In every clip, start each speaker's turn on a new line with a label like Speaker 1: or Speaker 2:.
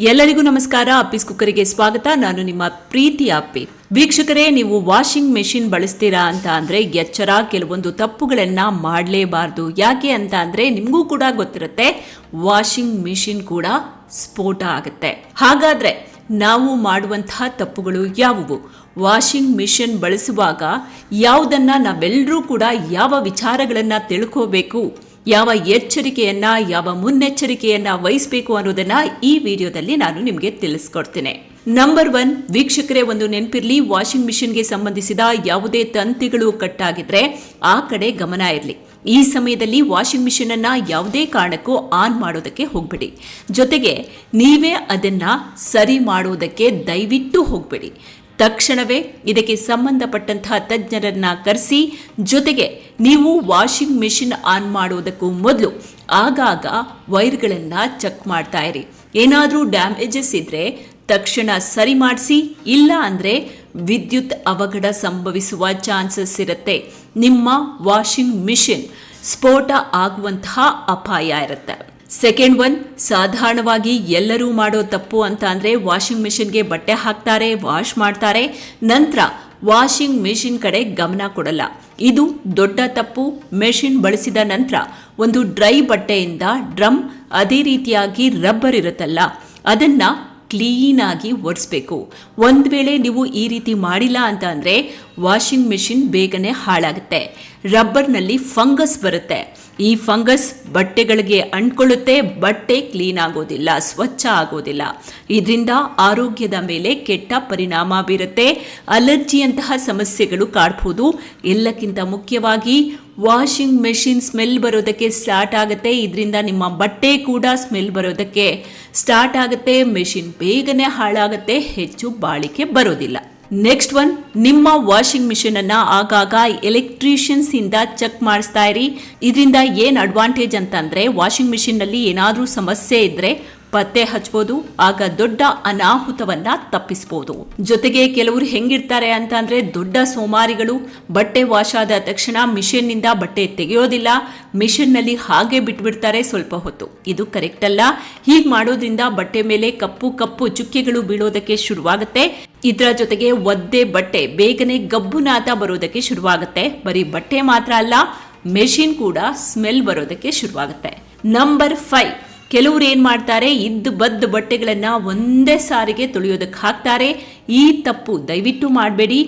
Speaker 1: ಎಲ್ಲರಿಗೂ ನಮಸ್ಕಾರ. ಅಪ್ಪಿಸ್ ಕುಕ್ಕರಿಗೆ ಸ್ವಾಗತ. ನಾನು ನಿಮ್ಮ ಪ್ರೀತಿ ಅಪ್ಪಿ. ವೀಕ್ಷಕರೇ, ನೀವು ವಾಷಿಂಗ್ ಮೆಷಿನ್ ಬಳಸ್ತೀರಾ ಅಂತ ಅಂದ್ರೆ ಎಚ್ಚರ, ಕೆಲವೊಂದು ತಪ್ಪುಗಳನ್ನ ಮಾಡಲೇಬಾರ್ದು. ಯಾಕೆ ಅಂತ ಅಂದ್ರೆ ನಿಮಗೂ ಕೂಡ ಗೊತ್ತಿರುತ್ತೆ. ವಾಷಿಂಗ್ ಮೆಷಿನ್ ಕೂಡ ಸ್ಫೋಟ ಆಗುತ್ತೆ. ಹಾಗಾದ್ರೆ ನಾವು ಮಾಡುವಂತಹ ತಪ್ಪುಗಳು ಯಾವುವು? ವಾಷಿಂಗ್ ಮಿಷಿನ್ ಬಳಸುವಾಗ ಯಾವುದನ್ನ ನಾವೆಲ್ಲರೂ ಕೂಡ ಯಾವ ವಿಚಾರಗಳನ್ನ ತಿಳ್ಕೋಬೇಕು? ಯಾವ ಎಚ್ಚರಿಕೆಯನ್ನ, ಯಾವ ಮುನ್ನೆಚ್ಚರಿಕೆಯನ್ನ ವಹಿಸಬೇಕು ಅನ್ನೋದನ್ನ ಈ ವಿಡಿಯೋದಲ್ಲಿ ನಾನು ನಿಮಗೆ ತಿಳಿಸ್ಕೊಡ್ತೇನೆ. ನಂಬರ್ ಒನ್ ವೀಕ್ಷಕರೇ ಒಂದು ನೆನಪಿರ್ಲಿ ವಾಷಿಂಗ್ ಮಿಷಿನ್ಗೆ ಸಂಬಂಧಿಸಿದ ಯಾವುದೇ ತಂತಿಗಳು ಕಟ್ಟಾಗಿದ್ರೆ ಆ ಕಡೆ ಗಮನ ಇರಲಿ. ಈ ಸಮಯದಲ್ಲಿ ವಾಷಿಂಗ್ ಮಿಷಿನ್ ಅನ್ನ ಯಾವುದೇ ಕಾರಣಕ್ಕೂ ಆನ್ ಮಾಡೋದಕ್ಕೆ ಹೋಗ್ಬೇಡಿ. ಜೊತೆಗೆ ನೀವೇ ಅದನ್ನ ಸರಿ ಮಾಡುವುದಕ್ಕೆ ದಯವಿಟ್ಟು ಹೋಗ್ಬೇಡಿ. ತಕ್ಷಣವೇ ಇದಕ್ಕೆ ಸಂಬಂಧಪಟ್ಟಂತಹ ತಜ್ಞರನ್ನ ಕರೆಸಿ, ಜೊತೆಗೆ ನೀವು ವಾಷಿಂಗ್ ಮೆಷಿನ್ ಆನ್ ಮಾಡುವುದಕ್ಕೂ ಮೊದಲು ಆಗಾಗ ವೈರ್ಗಳನ್ನು ಚೆಕ್ ಮಾಡ್ತಾ ಇರಿ. ಏನಾದರೂ ಡ್ಯಾಮೇಜಸ್ ಇದ್ರೆ ತಕ್ಷಣ ಸರಿ ಮಾಡಿಸಿ, ಇಲ್ಲ ಅಂದರೆ ವಿದ್ಯುತ್ ಅವಘಡ ಸಂಭವಿಸುವ ಚಾನ್ಸಸ್ ಇರುತ್ತೆ. ನಿಮ್ಮ ವಾಷಿಂಗ್ ಮಿಷಿನ್ ಸ್ಫೋಟ ಆಗುವಂತಹ ಅಪಾಯ ಇರುತ್ತೆ. ಸೆಕೆಂಡ್ ಒನ್ ಸಾಧಾರಣವಾಗಿ ಎಲ್ಲರೂ ಮಾಡೋ ತಪ್ಪು ಅಂತ ಅಂದರೆ ವಾಷಿಂಗ್ ಮಿಷಿನ್ಗೆ ಬಟ್ಟೆ ಹಾಕ್ತಾರೆ, ವಾಶ್ ಮಾಡ್ತಾರೆ, ನಂತರ ವಾಷಿಂಗ್ ಮೆಷಿನ್ ಕಡೆ ಗಮನ ಕೊಡಲ್ಲ. ಇದು ದೊಡ್ಡ ತಪ್ಪು. ಮೆಷಿನ್ ಬಳಸಿದ ನಂತರ ಒಂದು ಡ್ರೈ ಬಟ್ಟೆಯಿಂದ ಡ್ರಮ್ ಅದೇ ರೀತಿಯಾಗಿ ರಬ್ಬರ್ ಇರುತ್ತಲ್ಲ, ಅದನ್ನ ಕ್ಲೀನ್ ಆಗಿ ಒರೆಸ್ಬೇಕು. ಒಂದು ವೇಳೆ ನೀವು ಈ ರೀತಿ ಮಾಡಿಲ್ಲ ಅಂತ ಅಂದರೆ ವಾಷಿಂಗ್ ಮೆಷಿನ್ ಬೇಗನೆ ಹಾಳಾಗುತ್ತೆ. ರಬ್ಬರ್ನಲ್ಲಿ ಫಂಗಸ್ ಬರುತ್ತೆ. ಈ ಫಂಗಸ್ ಬಟ್ಟೆಗಳಿಗೆ ಅಂಟ್ಕೊಳ್ಳುತ್ತೆ, ಬಟ್ಟೆ ಕ್ಲೀನ್ ಆಗೋದಿಲ್ಲ, ಸ್ವಚ್ಛ ಆಗೋದಿಲ್ಲ. ಇದರಿಂದ ಆರೋಗ್ಯದ ಮೇಲೆ ಕೆಟ್ಟ ಪರಿಣಾಮ ಬೀರುತ್ತೆ. ಅಲರ್ಜಿಯಂತಹ ಸಮಸ್ಯೆಗಳು ಕಾಡ್ಬೋದು. ಎಲ್ಲಕ್ಕಿಂತ ಮುಖ್ಯವಾಗಿ ವಾಷಿಂಗ್ ಮೆಷಿನ್ ಸ್ಮೆಲ್ ಬರೋದಕ್ಕೆ ಸ್ಟಾರ್ಟ್ ಆಗುತ್ತೆ. ಇದರಿಂದ ನಿಮ್ಮ ಬಟ್ಟೆ ಕೂಡ ಸ್ಮೆಲ್ ಬರೋದಕ್ಕೆ ಸ್ಟಾರ್ಟ್ ಆಗುತ್ತೆ. ಮೆಷಿನ್ ಬೇಗನೆ ಹಾಳಾಗುತ್ತೆ. ಹೆಚ್ಚು ಬಾಳಿಕೆ ಬರೋದಿಲ್ಲ. ನೆಕ್ಸ್ಟ್ ಒನ್ ನಿಮ್ಮ ವಾಷಿಂಗ್ ಮಿಷಿನ್ ಅನ್ನ ಆಗಾಗ ಎಲೆಕ್ಟ್ರಿಷಿಯನ್ಸ್ ಇಂದ ಚೆಕ್ ಮಾಡಿಸ್ತಾ ಇರಿ. ಇದರಿಂದ ಏನ್ ಅಡ್ವಾಂಟೇಜ್ ಅಂತಂದ್ರೆ ವಾಷಿಂಗ್ ಮಿಷಿನ್ನಲ್ಲಿ ಏನಾದ್ರೂ ಸಮಸ್ಯೆ ಇದ್ರೆ ಪತ್ತೆ ಹಚ್ಬೋದು, ಆಗ ದೊಡ್ಡ ಅನಾಹುತವನ್ನ ತಪ್ಪಿಸಬಹುದು ಜೊತೆಗೆ ಕೆಲವರು ಹೆಂಗಿರ್ತಾರೆ ಅಂತ ಅಂದ್ರೆ ದೊಡ್ಡ ಸೋಮಾರಿಗಳು ಬಟ್ಟೆ ವಾಶ್ ಆದ ತಕ್ಷಣ ಮಿಷಿನ್ನಿಂದ ಬಟ್ಟೆ ತೆಗೆಯೋದಿಲ್ಲ. ಮಿಷಿನ್ನಲ್ಲಿ ಹಾಗೆ ಬಿಟ್ಬಿಡ್ತಾರೆ ಸ್ವಲ್ಪ ಹೊತ್ತು. ಇದು ಕರೆಕ್ಟ್ ಅಲ್ಲ. ಹೀಗೆ ಮಾಡೋದ್ರಿಂದ ಬಟ್ಟೆ ಮೇಲೆ ಕಪ್ಪು ಕಪ್ಪು ಚುಕ್ಕೆಗಳು ಬೀಳೋದಕ್ಕೆ ಶುರುವಾಗುತ್ತೆ. ಇದರ ಜೊತೆಗೆ ಒದ್ದೆ ಬಟ್ಟೆ, ಬೇಗನೆ ಗಬ್ಬುನಾಥ ಬರೋದಕ್ಕೆ ಶುರುವಾಗುತ್ತೆ. ಬರೀ ಬಟ್ಟೆ ಮಾತ್ರ ಅಲ್ಲ ಮೆಷಿನ್ ಕೂಡ ಸ್ಮೆಲ್ ಬರೋದಕ್ಕೆ ಶುರುವಾಗುತ್ತೆ. ನಂಬರ್ ಫೈವ್ ಕೆಲವರು ಏನ್ ಮಾಡ್ತಾರೆ, ಇದ್ದು ಬದ್ದು ಬಟ್ಟೆಗಳನ್ನ ಒಂದೇ ಸಾರಿಗೆ ತೊಳೆಯೋದಕ್ಕೆ ಹಾಕ್ತಾರೆ. ಈ ತಪ್ಪು ದಯವಿಟ್ಟು ಮಾಡಬೇಡಿ.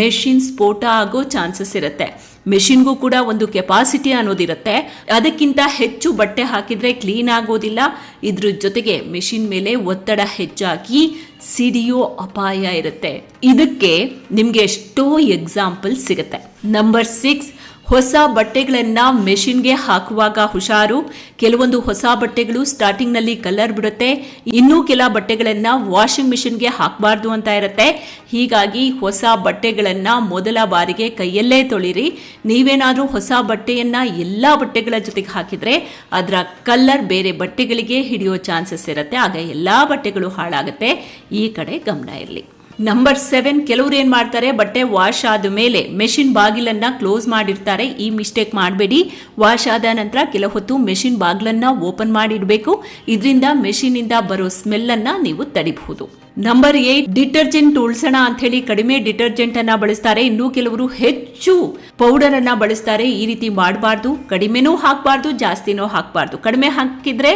Speaker 1: ಮೆಷಿನ್ ಸ್ಫೋಟ ಆಗೋ ಚಾನ್ಸಸ್ ಇರುತ್ತೆ. ಮೆಷಿನ್ಗೂ ಕೂಡ ಒಂದು ಕೆಪಾಸಿಟಿ ಅನ್ನೋದಿರುತ್ತೆ. ಅದಕ್ಕಿಂತ ಹೆಚ್ಚು ಬಟ್ಟೆ ಹಾಕಿದ್ರೆ ಕ್ಲೀನ್ ಆಗೋದಿಲ್ಲ. ಇದ್ರ ಜೊತೆಗೆ ಮೆಷಿನ್ ಮೇಲೆ ಒತ್ತಡ ಹೆಚ್ಚಾಗಿ ಸಿಡಿಯೋ ಅಪಾಯ ಇರುತ್ತೆ. ಇದಕ್ಕೆ ನಿಮಗೆ ಎಷ್ಟೋ ಎಕ್ಸಾಂಪಲ್ ಸಿಗುತ್ತೆ. ನಂಬರ್ ಸಿಕ್ಸ್ ಹೊಸ ಬಟ್ಟೆಗಳನ್ನ ಮೆಷಿನ್ಗೆ ಹಾಕುವಾಗ ಹುಷಾರು. ಕೆಲವೊಂದು ಹೊಸ ಬಟ್ಟೆಗಳು ಸ್ಟಾರ್ಟಿಂಗ್ನಲ್ಲಿ ಕಲರ್ ಬಿಡುತ್ತೆ. ಇನ್ನೂ ಕೆಲ ಬಟ್ಟೆಗಳನ್ನ ವಾಷಿಂಗ್ ಮಿಷಿನ್ಗೆ ಹಾಕಬಾರ್ದು ಅಂತ ಇರುತ್ತೆ. ಹೀಗಾಗಿ ಹೊಸ ಬಟ್ಟೆಗಳನ್ನ ಮೊದಲ ಬಾರಿಗೆ ಕೈಯಲ್ಲೇ ತೊಳಿರಿ. ನೀವೇನಾದರೂ ಹೊಸ ಬಟ್ಟೆಯನ್ನ ಎಲ್ಲ ಬಟ್ಟೆಗಳ ಜೊತೆಗೆ ಹಾಕಿದ್ರೆ ಅದರ ಕಲ್ಲರ್ ಬೇರೆ ಬಟ್ಟೆಗಳಿಗೆ ಹಿಡಿಯೋ ಚಾನ್ಸಸ್ ಇರುತ್ತೆ. ಆಗ ಎಲ್ಲ ಬಟ್ಟೆಗಳು ಹಾಳಾಗುತ್ತೆ. ಈ ಕಡೆ ಗಮನ ಇರಲಿ. ನಂಬರ್ ಸೆವೆನ್ ಕೆಲವರು ಏನ್ ಮಾಡ್ತಾರೆ, ಬಟ್ಟೆ ವಾಶ್ ಆದ ಮೇಲೆ ಮೆಷಿನ್ ಬಾಗಿಲನ್ನ ಕ್ಲೋಸ್ ಮಾಡಿರ್ತಾರೆ. ಈ ಮಿಸ್ಟೇಕ್ ಮಾಡಬೇಡಿ. ವಾಶ್ ಆದ ನಂತರ ಕೆಲ ಹೊತ್ತು ಮೆಷಿನ್ ಬಾಗಿಲನ್ನ ಓಪನ್ ಮಾಡಿಡಬೇಕು. ಇದರಿಂದ ಮೆಷಿನ್ ಇಂದ ಬರೋ ಸ್ಮೆಲ್ ಅನ್ನ ನೀವು ತಡಿಬಹುದು. ನಂಬರ್ ಏಟ್ ಡಿಟರ್ಜೆಂಟ್ ಉಳಿಸೋಣ ಅಂತ ಹೇಳಿ ಕಡಿಮೆ ಡಿಟರ್ಜೆಂಟ್ ಅನ್ನ ಬಳಸ್ತಾರೆ. ಇನ್ನು ಕೆಲವರು ಹೆಚ್ಚು ಪೌಡರ್ ಅನ್ನ ಬಳಸ್ತಾರೆ. ಈ ರೀತಿ ಮಾಡಬಾರ್ದು. ಕಡಿಮೆನೂ ಹಾಕಬಾರ್ದು, ಜಾಸ್ತಿನೂ ಹಾಕಬಾರ್ದು. ಕಡಿಮೆ ಹಾಕಿದ್ರೆ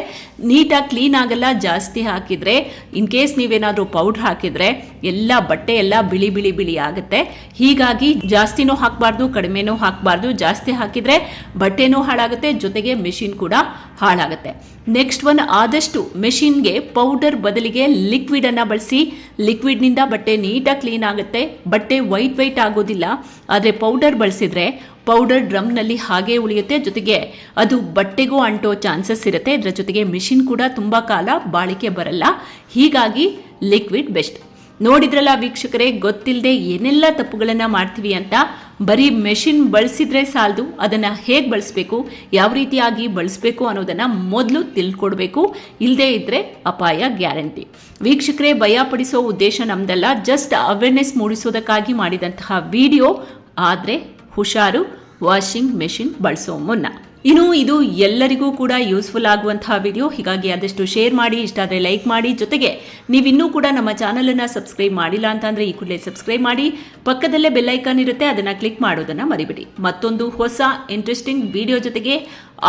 Speaker 1: ನೀಟಾಗಿ ಕ್ಲೀನ್ ಆಗಲ್ಲ, ಜಾಸ್ತಿ ಹಾಕಿದ್ರೆ ಇನ್ ಕೇಸ್ ನೀವೇನಾದ್ರೂ ಪೌಡರ್ ಹಾಕಿದ್ರೆ ಎಲ್ಲ ಬಟ್ಟೆ ಎಲ್ಲ ಬಿಳಿ ಬಿಳಿ ಬಿಳಿ ಆಗುತ್ತೆ. ಹೀಗಾಗಿ ಜಾಸ್ತಿನೂ ಹಾಕಬಾರ್ದು, ಕಡಿಮೆನೂ ಹಾಕಬಾರ್ದು. ಜಾಸ್ತಿ ಹಾಕಿದ್ರೆ ಬಟ್ಟೆನೂ ಹಾಳಾಗುತ್ತೆ. ಜೊತೆಗೆ ಮೆಷಿನ್ ಕೂಡ ಹಾಳಾಗುತ್ತೆ. ನೆಕ್ಸ್ಟ್ ಒನ್ ಆದಷ್ಟು ಮೆಷಿನ್ಗೆ ಪೌಡರ್ ಬದಲಿಗೆ ಲಿಕ್ವಿಡ್ ಅನ್ನ ಬಳಸಿ. ಲಿಕ್ವಿಡ್ನಿಂದ ಬಟ್ಟೆ ನೀಟಾಗಿ ಕ್ಲೀನ್ ಆಗುತ್ತೆ. ಬಟ್ಟೆ ವೈಟ್ ವೈಟ್ ಆಗೋದಿಲ್ಲ. ಆದರೆ ಪೌಡರ್ ಬಳಸಿದ್ರೆ ಪೌಡರ್ ಡ್ರಮ್ನಲ್ಲಿ ಹಾಗೆ ಉಳಿಯುತ್ತೆ. ಜೊತೆಗೆ ಅದು ಬಟ್ಟೆಗೂ ಅಂಟೋ ಚಾನ್ಸಸ್ ಇರುತ್ತೆ. ಇದರ ಜೊತೆಗೆ ಮಿಷಿನ್ ಕೂಡ ತುಂಬ ಕಾಲ ಬಾಳಿಕೆ ಬರಲ್ಲ. ಹೀಗಾಗಿ ಲಿಕ್ವಿಡ್ ಬೆಸ್ಟ್. ನೋಡಿದ್ರಲ್ಲ ವೀಕ್ಷಕರೇ ಗೊತ್ತಿಲ್ಲದೆ ಏನೆಲ್ಲ ತಪ್ಪುಗಳನ್ನ ಮಾಡ್ತೀವಿ ಅಂತ? ಬರೀ ಮೆಷಿನ್ ಬಳಸಿದ್ರೆ ಸಾಲದು, ಅದನ್ನ ಹೇಗೆ ಬಳಸಬೇಕು, ಯಾವ ರೀತಿಯಾಗಿ ಬಳಸಬೇಕು ಅನ್ನೋದನ್ನ ಮೊದಲು ತಿಳ್ಕೊಡ್ಬೇಕು. ಇಲ್ಲದೇ ಇದ್ರೆ ಅಪಾಯ ಗ್ಯಾರಂಟಿ. ವೀಕ್ಷಕರೇ ಭಯ ಪಡಿಸೋ ಉದ್ದೇಶ ನಮ್ದಲ್ಲ. ಜಸ್ಟ್ ಅವೇರ್ನೆಸ್ ಮೂಡಿಸೋದಕ್ಕಾಗಿ ಮಾಡಿದಂತಹ ವಿಡಿಯೋ ಆದರೆ ಹುಷಾರು ವಾಷಿಂಗ್ ಮೆಷಿನ್ ಬಳಸೋ ಮುನ್ನ. ಇನ್ನು ಇದು ಎಲ್ಲರಿಗೂ ಕೂಡ ಯೂಸ್ಫುಲ್ ಆಗುವಂತಹ ವಿಡಿಯೋ ಹೀಗಾಗಿ ಆದಷ್ಟು ಶೇರ್ ಮಾಡಿ, ಇಷ್ಟ ಆದರೆ ಲೈಕ್ ಮಾಡಿ. ಜೊತೆಗೆ ನೀವಿನ್ನೂ ಕೂಡ ನಮ್ಮ ಚಾನಲ್ ಅನ್ನ ಸಬ್ಸ್ಕ್ರೈಬ್ ಮಾಡಿಲ್ಲ ಅಂತಂದ್ರೆ ಈ ಕೂಡಲೇ ಸಬ್ಸ್ಕ್ರೈಬ್ ಮಾಡಿ, ಪಕ್ಕದಲ್ಲೇ ಬೆಲ್ ಐಕಾನ್ ಇರುತ್ತೆ, ಅದನ್ನ ಕ್ಲಿಕ್ ಮಾಡೋದನ್ನ ಮರಿಬಿಡಿ. ಮತ್ತೊಂದು ಹೊಸ ಇಂಟ್ರೆಸ್ಟಿಂಗ್ ವಿಡಿಯೋ ಜೊತೆಗೆ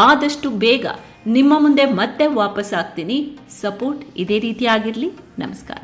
Speaker 1: ಆದಷ್ಟು ಬೇಗ ನಿಮ್ಮ ಮುಂದೆ ಮತ್ತೆ ವಾಪಸ್ ಆಗ್ತೀನಿ. ಸಪೋರ್ಟ್ ಇದೇ ರೀತಿ ಆಗಿರಲಿ. ನಮಸ್ಕಾರ.